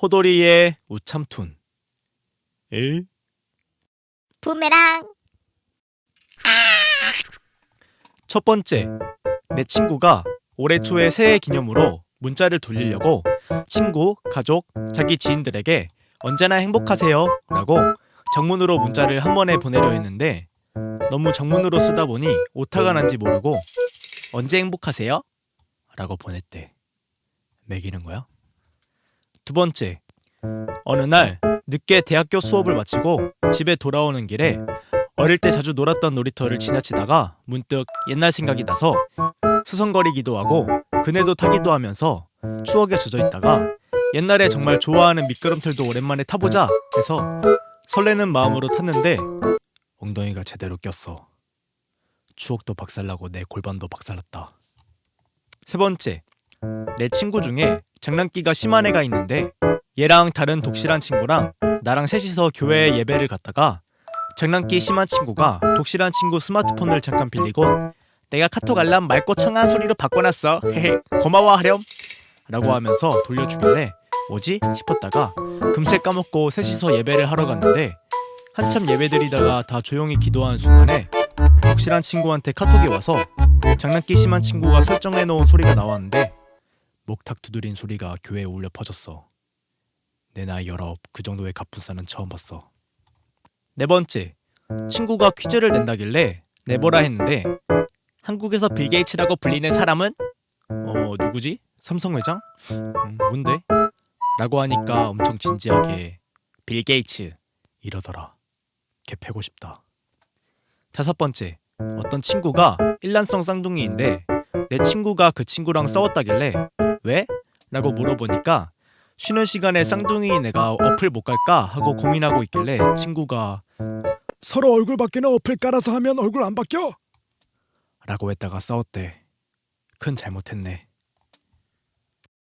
호돌이의 우참툰. 에? 부메랑 첫 번째, 내 친구가 올해 초에 새해 기념으로 문자를 돌리려고 친구, 가족, 자기 지인들에게 언제나 행복하세요 라고 정문으로 문자를 한 번에 보내려 했는데 너무 정문으로 쓰다 보니 오타가 난지 모르고 언제 행복하세요? 라고 보냈대. 매기는 거야? 두 번째, 어느 날 늦게 대학교 수업을 마치고 집에 돌아오는 길에 어릴 때 자주 놀았던 놀이터를 지나치다가 문득 옛날 생각이 나서 수성거리기도 하고 그네도 타기도 하면서 추억에 젖어 있다가 옛날에 정말 좋아하는 미끄럼틀도 오랜만에 타보자 해서 설레는 마음으로 탔는데 엉덩이가 제대로 꼈어. 추억도 박살나고 내 골반도 박살났다. 세 번째, 내 친구 중에 장난기가 심한 애가 있는데 얘랑 다른 독실한 친구랑 나랑 셋이서 교회에 예배를 갔다가 장난기 심한 친구가 독실한 친구 스마트폰을 잠깐 빌리곤 내가 카톡 알람 맑고 청아한 소리로 바꿔놨어. 헤헤. 고마워 하렴. 라고 하면서 돌려주길래 뭐지? 싶었다가 금세 까먹고 셋이서 예배를 하러 갔는데 한참 예배드리다가 다 조용히 기도하는 순간에 독실한 친구한테 카톡이 와서 장난기 심한 친구가 설정해 놓은 소리가 나왔는데 목탁 두드린 소리가 교회에 울려 퍼졌어 내 나이 열아홉 그 정도의 갑분싸는 처음 봤어 네 번째, 친구가 퀴즈를 낸다길래 내보라 했는데 한국에서 빌 게이츠라고 불리는 사람은 어 누구지? 삼성 회장? 음, 뭔데? 라고 하니까 엄청 진지하게 빌 게이츠 이러더라. 걔 패고 싶다. 다섯 번째, 어떤 친구가 일란성 쌍둥이인데 내 친구가 그 친구랑 싸웠다길래 왜? 라고 물어보니까 쉬는 시간에 쌍둥이 내가 어플 못 갈까 하고 고민하고 있길래 친구가 서로 얼굴 바뀌는 어플 깔아서 하면 얼굴 안 바뀌어? 라고 했다가 싸웠대. 큰 잘못했네.